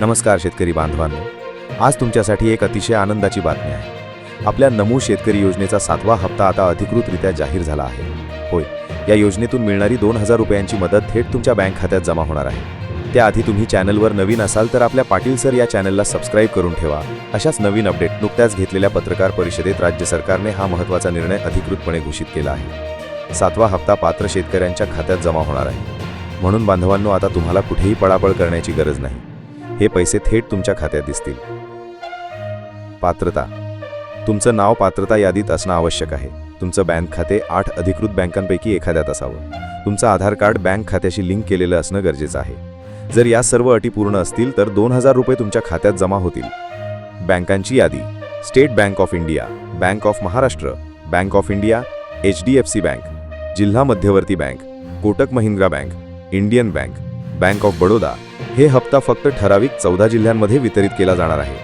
नमस्कार शेतकरी बांधवांनो. आज तुमच्यासाठी एक अतिशय आनंदाची बातमी आहे. आपल्या नमू शेतकरी योजनेचा सातवा हप्ता आता अधिकृतरित्या जाहीर झाला आहे. होय या योजनेतून मिळणारी दोन हजार रुपयांची मदत थेट तुमच्या बँक खात्यात जमा होणार आहे. त्याआधी तुम्ही चॅनलवर नवीन असाल तर आपल्या पाटील सर या चॅनलला सबस्क्राईब करून ठेवा. अशाच नवीन अपडेट नुकत्याच घेतलेल्या पत्रकार परिषदेत राज्य सरकारने हा महत्त्वाचा निर्णय अधिकृतपणे घोषित केला आहे. सातवा हप्ता पात्र शेतकऱ्यांच्या खात्यात जमा होणार आहे. म्हणून बांधवांनो आता तुम्हाला कुठेही पळापळ करण्याची गरज नाही. हे पैसे थेट तुमच्या खात्यात दिसतील. पात्रता. तुमचं नाव पात्रता यादीत असणं आवश्यक आहे. तुमचं बँक खाते आठ अधिकृत बँकांपैकी एखाद्यात असावं. तुमचं आधार कार्ड बँक खात्याशी लिंक केलेलं असणं गरजेचं आहे. जर या सर्व अटी पूर्ण असतील तर दोन हजार रुपये तुमच्या खात्यात जमा होतील. बँकांची यादी. State Bank of India Bank of Maharashtra Bank of India H D F C Bank जिल्हा मध्यवर्ती bank Kotak Mahindra Bank Indian Bank Bank of Baroda हे हप्ता फक्त ठराविक चौदा जिल्ह्यांमध्ये वितरित केला जाणार आहे.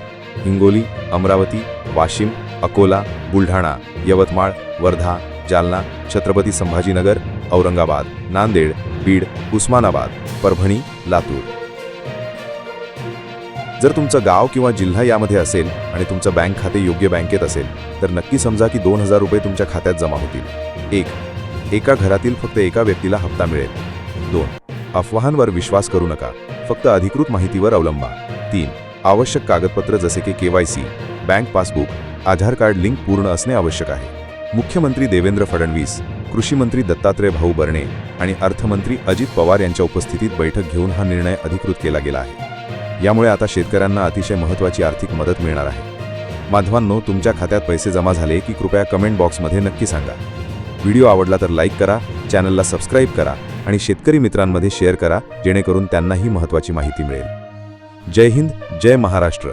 हिंगोली अमरावती वाशिम अकोला बुलढाणा यवतमाळ वर्धा जालना छत्रपती संभाजीनगर औरंगाबाद नांदेड बीड उस्मानाबाद परभणी लातूर. जर तुमचं गाव किंवा जिल्हा यामध्ये असेल आणि तुमचं बँक खाते योग्य बँकेत असेल तर नक्की समजा की दोन हजार रुपये तुमच्या खात्यात जमा होतील. एक एका घरातील फक्त एका व्यक्तीला हप्ता मिळेल. दोन अफवांवर विश्वास करू नका. फक्त अधिकृत माहितीवर अवलंबा. तीन आवश्यक कागदपत्र जसे की K Y C bank passbook Aadhaar card link पूर्ण असणे आवश्यक आहे. मुख्यमंत्री देवेंद्र फडणवीस कृषीमंत्री दत्तात्रय भाऊ बर्णे आणि अर्थमंत्री अजित पवार यांच्या उपस्थितीत बैठक घेऊन हा निर्णय अधिकृत केला गेला आहे. यामुळे आता शेतकऱ्यांना अतिशय महत्त्वाची आर्थिक मदत मिळणार आहे. माधवांनो तुमच्या खात्यात पैसे जमा झाले की कृपया कमेंट बॉक्समध्ये नक्की सांगा. व्हिडिओ आवडला तर लाईक करा चॅनलला सबस्क्राईब करा आणि शेतकरी मित्रांमध्ये शेअर करा जेणेकरून त्यांनाही महत्त्वाची माहिती मिळेल. जय हिंद जय महाराष्ट्र.